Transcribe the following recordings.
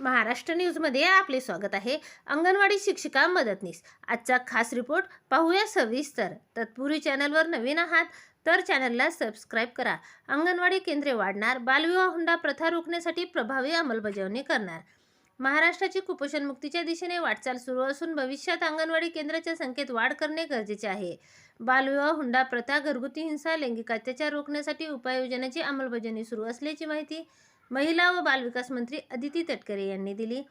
महाराष्ट्र न्यूजमध्ये आपले स्वागत आहे. अंगणवाडी शिक्षिका मदतनीस आजचा खास रिपोर्ट पाहूया सविस्तर. तत्पूर्वी चॅनलवर नवीन आहात तर चॅनलला सबस्क्राईब करा. अंगणवाडी केंद्रे वाढणार बालविवाह हुंडा प्रथा रोखण्यासाठी प्रभावी अंमलबजावणी करणार. महाराष्ट्राची कुपोषणमुक्तीच्या दिशेने वाटचाल सुरू असून भविष्यात अंगणवाडी केंद्राच्या संख्येत वाढ करणे गरजेचे आहे. बालविवाह हुंडा प्रथा घरगुती हिंसा लैंगिक अत्याचार रोखण्यासाठी उपाययोजनाची अंमलबजावणी सुरू असल्याची माहिती महिला व बालविकास मंत्री अदिती तटकरे यांनी दिली.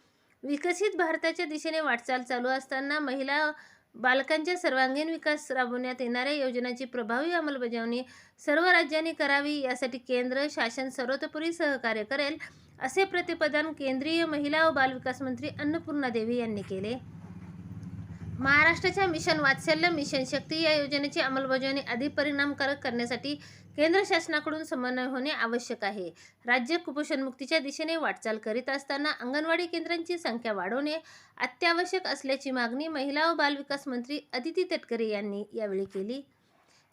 विकसित भारताच्या दिशेने वाटचाल चालू असताना महिला बालकांच्या सर्वांगीण विकास राबवण्यात येणाऱ्या योजनांची प्रभावी अंमलबजावणी सर्व राज्यांनी करावी यासाठी केंद्र शासन सर्वतोपरी सहकार्य करेल असे प्रतिपादन केंद्रीय महिला व बालविकास मंत्री अन्नपूर्णा देवी यांनी केले. महाराष्ट्राच्या मिशन वात्सल्य मिशन शक्ती या योजनेची अंमलबजावणी अधिक परिणामकारक करण्यासाठी केंद्र शासनाकडून समन्वय होणे आवश्यक आहे. राज्य कुपोषणमुक्तीच्या दिशेने वाटचाल करीत असताना अंगणवाडी केंद्रांची संख्या वाढवणे अत्यावश्यक असल्याची मागणी महिला व बालविकास मंत्री अदिती तटकरे यांनी यावेळी केली.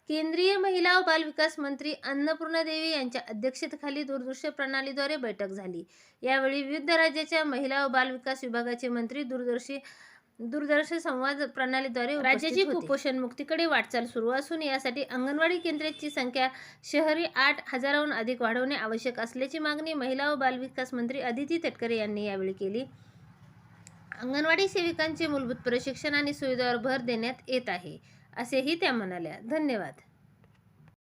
केंद्रीय महिला व बालविकास मंत्री अन्नपूर्णा देवी यांच्या अध्यक्षतेखाली दूरदृश्य प्रणालीद्वारे बैठक झाली. यावेळी विविध राज्याच्या महिला व बालविकास विभागाचे मंत्री दूरदर्शी दूरदर्शन संवाद प्रणालीद्वारे राज्याची कुपोषण मुक्तीकडे वाटचाल सुरू असून यासाठी अंगणवाडी केंद्राची संख्या शहरी आठ हजाराहून अधिक वाढवणे आवश्यक असल्याची मागणी महिला व बालविकास मंत्री अदिती तटकरे यांनी यावेळी केली. अंगणवाडी सेविकांचे मूलभूत प्रशिक्षण आणि सुविधांवर भर देण्यात येत आहे असेही त्या म्हणाल्या. धन्यवाद.